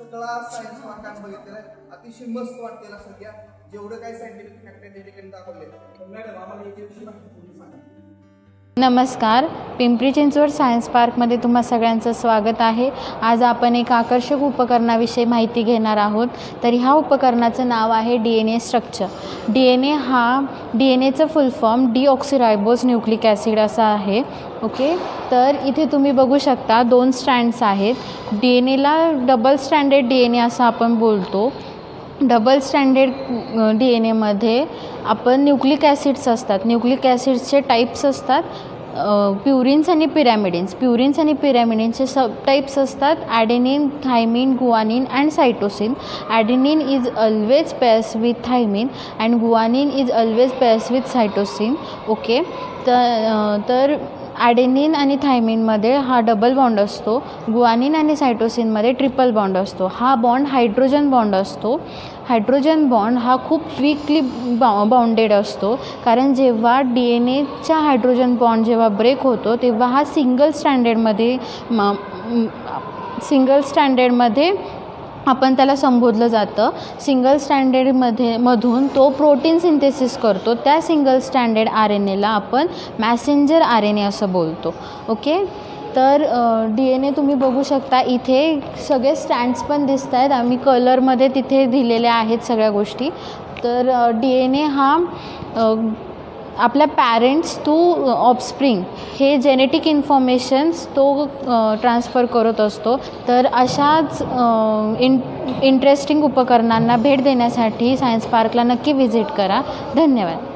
सगळा सायन्स वाटाण बघितलेला आहे. अतिशय मस्त वाटते लक्षात घ्या. जेवढं काही सायंटिफिक फॅक्ट आहे त्या ठिकाणी दाखवले मॅडम आम्हाला याच्याविषयी माहिती थोडी सांगा नमस्कार. पिंपरी चिंचवड सायन्स पार्कमध्ये तुम्हा सगळ्यांचं स्वागत आहे. आज आपण एक आकर्षक उपकरणाविषयी माहिती घेणार आहोत. तर ह्या उपकरणाचं नाव आहे D N A structure. D N A हा डी एन एचं full form deoxyribose nucleic acid असा आहे. ओके? तर इथे तुम्ही बघू शकता दोन स्टँड्स आहेत. डी एन एला double stranded D N A असं आपण बोलतो. डबल स्टँडर्ड डी एन एमध्ये आपण न्यूक्लिक ॲसिड्स असतात. न्यूक्लिक ॲसिड्सचे टाईप्स असतात. प्युरिन्स आणि पिरॅमिडिन्स. प्युरिन्स आणि पिरॅमिडिन्सचे सब टाईप्स असतात adenine thymine guanine and cytosine adenine is always pairs with thymine and guanine is always pairs with cytosine okay तर तर ॲडेनिन आणि थायमिनमध्ये हा डबल बॉन्ड असतो. गुआनिन आणि सायटोसिनमध्ये ट्रिपल बॉन्ड असतो. हा बॉन्ड हायड्रोजन बॉन्ड असतो. हायड्रोजन बॉन्ड हा खूप वीकली बा बाउंडेड असतो. कारण जेव्हा डी एन एच्या हायड्रोजन बॉन्ड जेव्हा ब्रेक होतो तेव्हा हा सिंगल स्टँडर्डमध्ये सिंगल स्टँडर्डमध्ये आपण त्याला संबोधलं जातं. सिंगल स्टँडर्डमध्ये मधून तो प्रोटीन सिंथेसिस करतो. त्या सिंगल स्टँडर्ड आर एन एला आपण मॅसेंजर आर एन ए असं बोलतो. ओके तर डी एन ए तुम्ही बघू शकता. इथे सगळे स्टँड्स पण दिसत आहेत आम्ही कलरमध्ये तिथे दिलेल्या आहेत सगळ्या गोष्टी. तर डी एन ए हा आपल्या पॅरेंट्स टू ऑफस्प्रिंग हे जेनेटिक इन्फॉर्मेशन्स तो uh, ट्रान्सफर करत असतो. तर अशाच uh, इन इंटरेस्टिंग उपकरणांना भेट देण्यासाठी सायन्स पार्कला नक्की व्हिजिट करा. धन्यवाद.